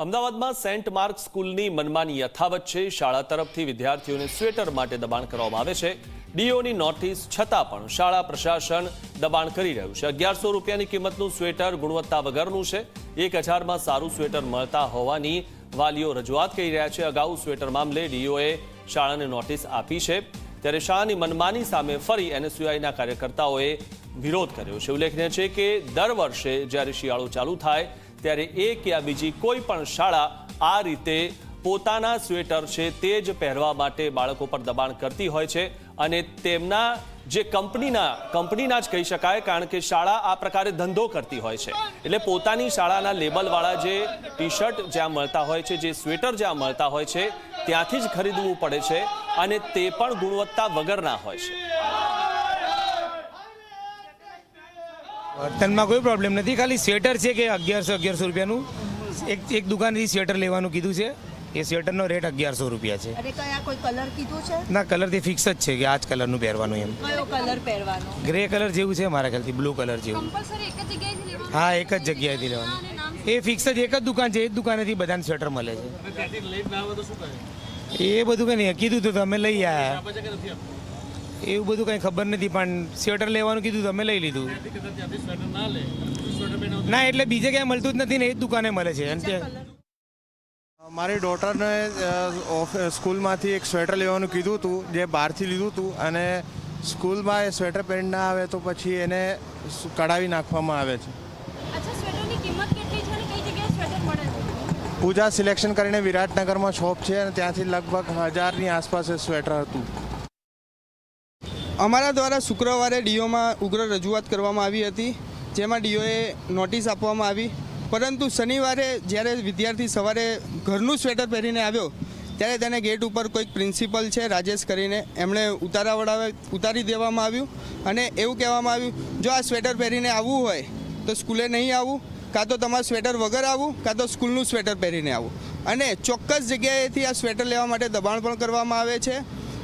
અમદાવાદમાં Saint mark સ્કૂલની મનમાની યથાવત છે. શાળા તરફથી વિદ્યાર્થીઓને સ્વેટર માટે દબાણ કરવામાં આવે છે. ડીઓની નોટિસ છતાં પણ શાળા પ્રશાસન દબાણ કરી રહ્યું છે. અગિયારસો રૂપિયાની કિંમતનું સ્વેટર ગુણવત્તા વગરનું છે. એક હજારમાં સારું સ્વેટર મળતા હોવાની વાલીઓ રજૂઆત કરી રહ્યા છે. અગાઉ સ્વેટર મામલે ડીઓએ શાળાને નોટિસ આપી છે. ત્યારે શાળાની મનમાની સામે ફરી એનએસયુઆઈના કાર્યકર્તાઓએ વિરોધ કર્યો છે. ઉલ્લેખનીય છે કે દર વર્ષે જ્યારે શિયાળો ચાલુ થાય ત્યારે એક યા બીજી કોઈ પણ શાળા આ રીતે પોતાના સ્વેટર છે તે જ પહેરવા માટે બાળકો પર દબાણ કરતી હોય છે અને તેમના જે કંપનીના કંપનીના જ કહી શકાય કારણ કે શાળા આ પ્રકારે ધંધો કરતી હોય છે. એટલે પોતાની શાળાના લેબલવાળા જે ટી શર્ટ જ્યાં મળતા હોય છે, જે સ્વેટર જ્યાં મળતા હોય છે, ત્યાંથી જ ખરીદવું પડે છે અને તે પણ ગુણવત્તા વગરના હોય છે. વર્તનમાં કોઈ પ્રોબ્લેમ નથી. ખાલી સ્વેટર છે કે અગિયારસો અગિયારસો રૂપિયાનું? એક એક દુકાનથી સ્વેટર લેવાનું કીધું છે. એ સ્વેટરનો રેટ અગિયારસો રૂપિયા છે. અને કયા કોઈ કલર કીધું છે? ના કલરથી ફિક્સ જ છે કે આ જ કલરનું પહેરવાનું એમ. કયો કલર પહેરવાનો? ગ્રે કલર જેવું છે મારા ખ્યાલથી બ્લુ કલર જેવું. કમ્પલસરી એક જ જગ્યાએથી લેવાનું? હા એક જ જગ્યાએથી લેવાનું. એ ફિક્સ જ એક જ દુકાન છે એ જ દુકાનેથી બધાને સ્વેટર મળે છે. એ બધું કંઈ નહીં કીધું તો તમે લઈ આવ્યા એવું બધું કંઈ ખબર નથી પણ સ્વેટર લેવાનું કીધું તમે લઈ લીધું. ના એટલે બીજે ક્યાંય મળતું જ નથી ને એ જ દુકાને મળે છે. મારી ડોટરને ઓફ- સ્કૂલમાંથી એક સ્વેટર લેવાનું કીધું હતું જે બહારથી લીધું હતું અને સ્કૂલમાં એ સ્વેટર પહેરીને ના આવે તો પછી એને કઢાવી નાખવામાં આવે છે. અચ્છા સ્વેટરની કિંમત કેટલી છે અને કઈ જગ્યાએ સ્વેટર મળે છે? પૂજા સિલેક્શન કરીને વિરાટનગરમાં શોપ છે અને ત્યાંથી લગભગ હજારની આસપાસ એ સ્વેટર હતું. અમારા દ્વારા શુક્રવારે ડીઓમાં ઉગ્ર રજૂઆત કરવામાં આવી હતી, જેમાં ડીઓએ નોટિસ આપવામાં આવી. પરંતુ શનિવારે જ્યારે વિદ્યાર્થી સવારે ઘરનું સ્વેટર પહેરીને આવ્યો, ત્યારે તેને ગેટ ઉપર કોઈક પ્રિન્સિપલ છે, રાજેશ કરીને એમણે ઉતારા વડાવે ઉતારી દેવામાં આવ્યું. અને એવું કહેવામાં આવ્યું, જો આ સ્વેટર પહેરીને આવવું હોય, તો સ્કૂલે નહીં આવવું કાં તો તમારું સ્વેટર વગર આવવું કાં તો સ્કૂલનું સ્વેટર પહેરીને આવવું અને ચોક્કસ જગ્યાએથી આ સ્વેટર લેવા માટે દબાણ પણ કરવામાં આવે છે.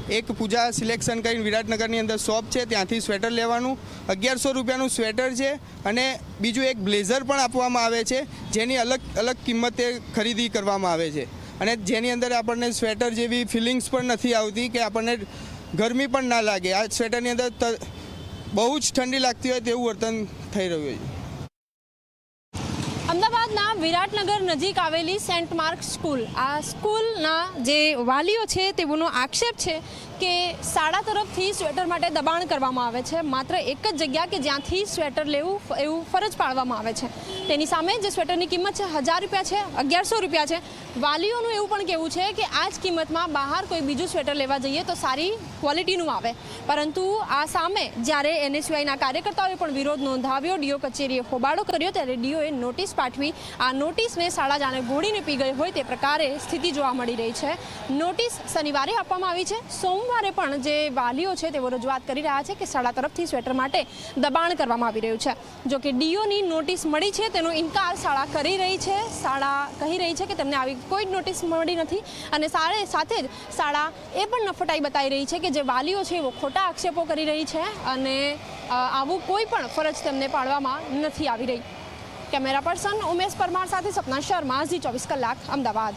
એક પૂજા સિલેક્શન કરીને વિરાટનગરની અંદર શોપ છે, ત્યાંથી સ્વેટર લેવાનું. અગિયારસો રૂપિયાનું સ્વેટર છે અને બીજું એક બ્લેઝર પણ આપવામાં આવે છે, જેની અલગ અલગ કિંમતે ખરીદી કરવામાં આવે છે. અને જેની અંદર આપણને સ્વેટર જેવી ફિલિંગ્સ પણ નથી આવતી કે આપણને ગરમી પણ ના લાગે. આ સ્વેટરની અંદર બહુ જ ઠંડી લાગતી હોય તેવું વર્તન થઈ રહ્યું છે. અમદાવાદના વિરાટનગર નજીક આવેલી સેન્ટ માર્ક સ્કૂલ. આ સ્કૂલના જે વાલીઓ છે તેઓનો આક્ષેપ છે કે શાળા તરફથી સ્વેટર માટે દબાણ કરવામાં આવે છે. માત્ર એક જ જગ્યા કે જ્યાંથી સ્વેટર લેવું એવું ફરજ પાડવામાં આવે છે. તેની સામે જે સ્વેટરની કિંમત છે, હજાર રૂપિયા છે, અગિયારસો રૂપિયા છે. વાલીઓનું એવું પણ કહેવું છે કે આ જ કિંમતમાં બહાર કોઈ બીજું સ્વેટર લેવા જઈએ તો સારી ક્વોલિટીનું આવે. પરંતુ આ સામે જ્યારે એનએસયુઆઈના કાર્યકર્તાઓએ પણ વિરોધ નોંધાવ્યો, ડીઓ કચેરીએ હોબાળો કર્યો, ત્યારે ડીઓએ નોટિસ પાઠવી. આ નોટિસને શાળા જાણે ઘોડીને પી ગઈ હોય તે પ્રકારે સ્થિતિ જોવા મળી રહી છે. નોટિસ શનિવારે આપવામાં આવી છે. સોમવારે પણ જે વાલીઓ છે તેઓ રજૂઆત કરી રહ્યા છે કે શાળા તરફથી સ્વેટર માટે દબાણ કરવામાં આવી રહ્યું છે. જો કે ડીઓની નોટિસ મળી છે, તેનો ઇનકાર શાળા કરી રહી છે. શાળા કહી રહી છે કે તેમને આવી કોઈ જ નોટિસ મળી નથી અને શાળા સાથે જ શાળા એ પણ નફટાઈ બતાવી રહી છે કે જે વાલીઓ છે એવો ખોટા આક્ષેપો કરી રહી છે અને આવું કોઈ પણ ફરજ તેમને પાડવામાં નથી આવી રહી. કેમેરા પર્સન ઉમેશ પરમાર સાથે સપના શર્મા, ઝી ચોવીસ કલાક, અમદાવાદ.